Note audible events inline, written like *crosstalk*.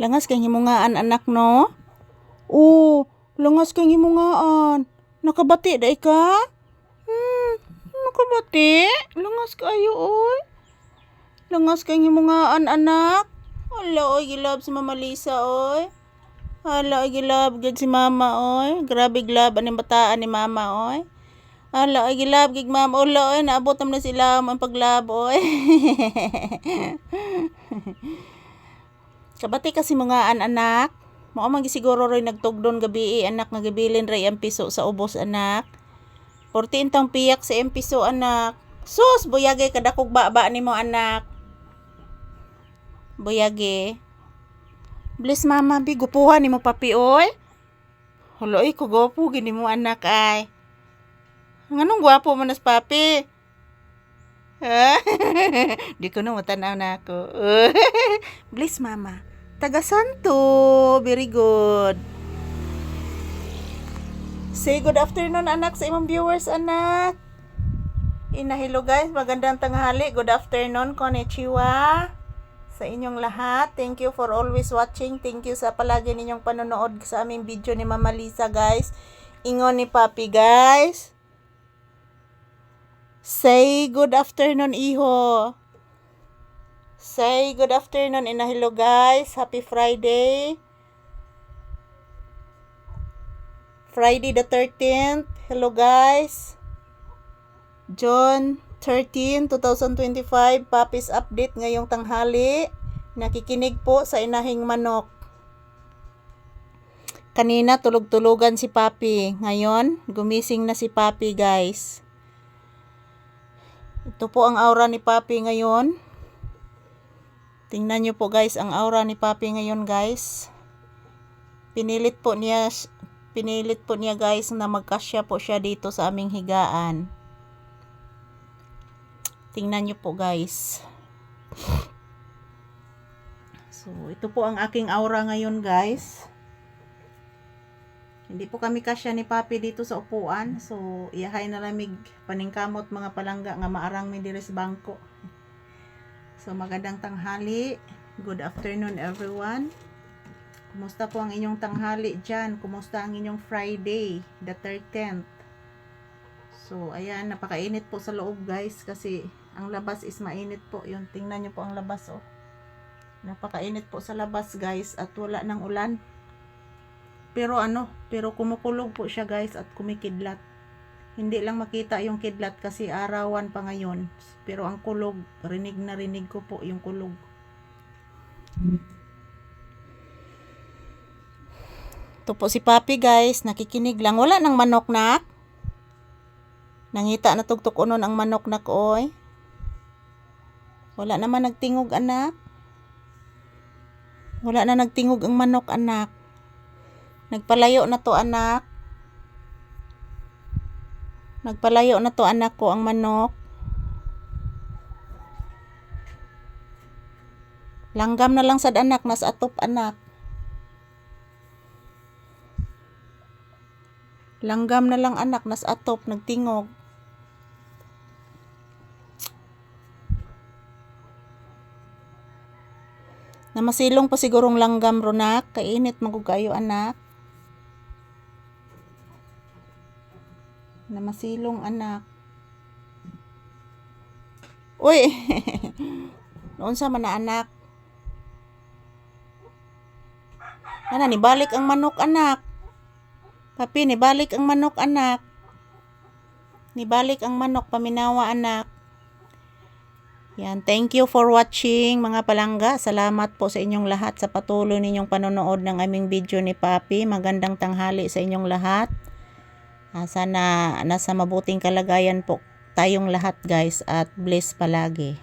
Langas kay himungaan anak no? Oo, langas kay himungaan. Nakabati da ka? Hmm, nakabati? Langas kayo oy. Langas kay himungaan anak. Hala oy gilab si Mama Lisa oy. Hala oy gilab gid si Mama oy. Grabe glab ani bataan ni Mama oy. Hala oy gilab gid Mama. Hala oy naabot na sila ang paglab oy. *laughs* Kabati kasi mga an anak. Mao man gi siguro ray nagtugdon gabi eh, anak nga gabilin ray ang piso sa ubos anak. 14 tang piyak sa ang piso anak. Sus, buyage kadakog baba nimo anak. Buyage. Bless mama bi gupuhan nimo papi oy. Hala ay kugopo gini mo anak ay. Nganong gwapo man nas papi? *laughs* Di ko na matanaw na ako. *laughs* Bless mama. Taga Santo. Very good. Say good afternoon anak sa imong viewers anak. Ina hello guys, magandang tanghali. Good afternoon, konnichiwa sa inyong lahat. Thank you for always watching. Thank you sa palagi ninyong panonood sa aming video ni Mama Lisa guys. Ingon ni Papi guys. Say good afternoon iho. Say good afternoon and hello guys. Happy Friday. Friday the 13th. Hello guys. John 13, 2025. Papis update ngayong tanghali. Nakikinig po sa inahing manok. Kanina tulog-tulugan si Papi. Ngayon, gumising na si Papi guys. Ito po ang aura ni Papi ngayon. Tingnan nyo po guys ang aura ni Papi ngayon guys. Pinilit po niya pinilit po niya guys na magkasya po siya dito sa aming higaan. Tingnan nyo po guys. So ito po ang aking aura ngayon guys. Hindi po kami kasya ni Papi dito sa upuan. So iyahay na lamig paningkamot mga palangga nga maarang mi diri sa bangko. So magandang tanghali. Good afternoon everyone. Kumusta po ang inyong tanghali dyan? Kumusta ang inyong Friday, the 13th? So, ayan, napakainit po sa loob guys kasi ang labas is mainit po. Yun, tingnan nyo po ang labas oh. Napakainit po sa labas guys at wala ng ulan. Pero ano, pero kumukulog po siya guys at kumikidlat. Hindi lang makita yung kidlat kasi arawan pa ngayon. Pero ang kulog, rinig na rinig ko po yung kulog. Ito po si Papi guys, nakikinig lang. Wala nang manok na. Nangita na tugtok unon ang manok na oy. Wala naman nagtingog anak. Wala na nagtingog ang manok anak. Nagpalayo na to anak. Nagpalayo na to anak ko ang manok. Langgam na lang sad anak, nas atop anak. Langgam na lang anak, nas atop, nagtingog. Namasilong pa sigurong langgam ronak, kainit magugayo anak. Namasilong anak. Uy! *laughs* Noon sa man na anak. Ana, nibalik ang manok anak. Papi, nibalik ang manok anak. Nibalik ang manok, paminawa anak. Yan, thank you for watching mga palangga. Salamat po sa inyong lahat sa patuloy ninyong panonood ng aming video ni Papi. Magandang tanghali sa inyong lahat. Ah, sana nasa mabuting kalagayan po tayong lahat guys at bless palagi.